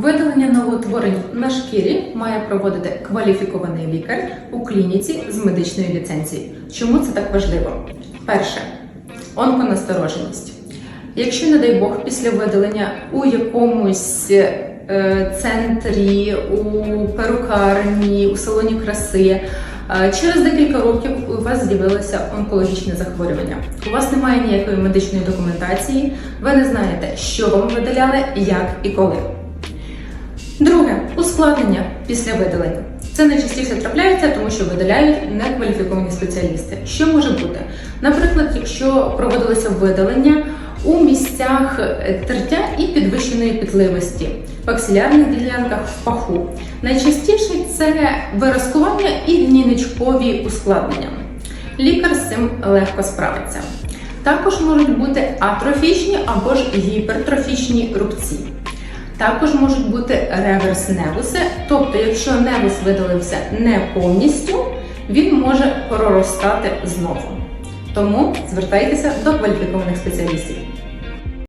Видалення новоутворень на шкірі має проводити кваліфікований лікар у клініці з медичною ліцензією. Чому це так важливо? Перше онконастороженість. Якщо, не дай Бог, після видалення у якомусь е, центрі, у перукарні, у салоні краси. е, Через декілька років у вас з'явилося онкологічне захворювання. У вас немає ніякої медичної документації, ви не знаєте, що вам видаляли, як і коли. Друге ускладнення після видалення. Це найчастіше трапляється, тому що видаляють некваліфіковані спеціалісти. Що може бути? Наприклад, якщо проводилося видалення у місцях е, тертя і підвищеної пітливості, в аксилярних ділянках в паху. Найчастіше це виразкування і гнійничкові ускладнення. Лікар з цим легко справиться. Також можуть бути атрофічні або ж гіпертрофічні рубці. Також можуть бути реверс невуси, тобто, якщо невус видалився не повністю, він може проростати знову. Тому звертайтеся до кваліфікованих спеціалістів.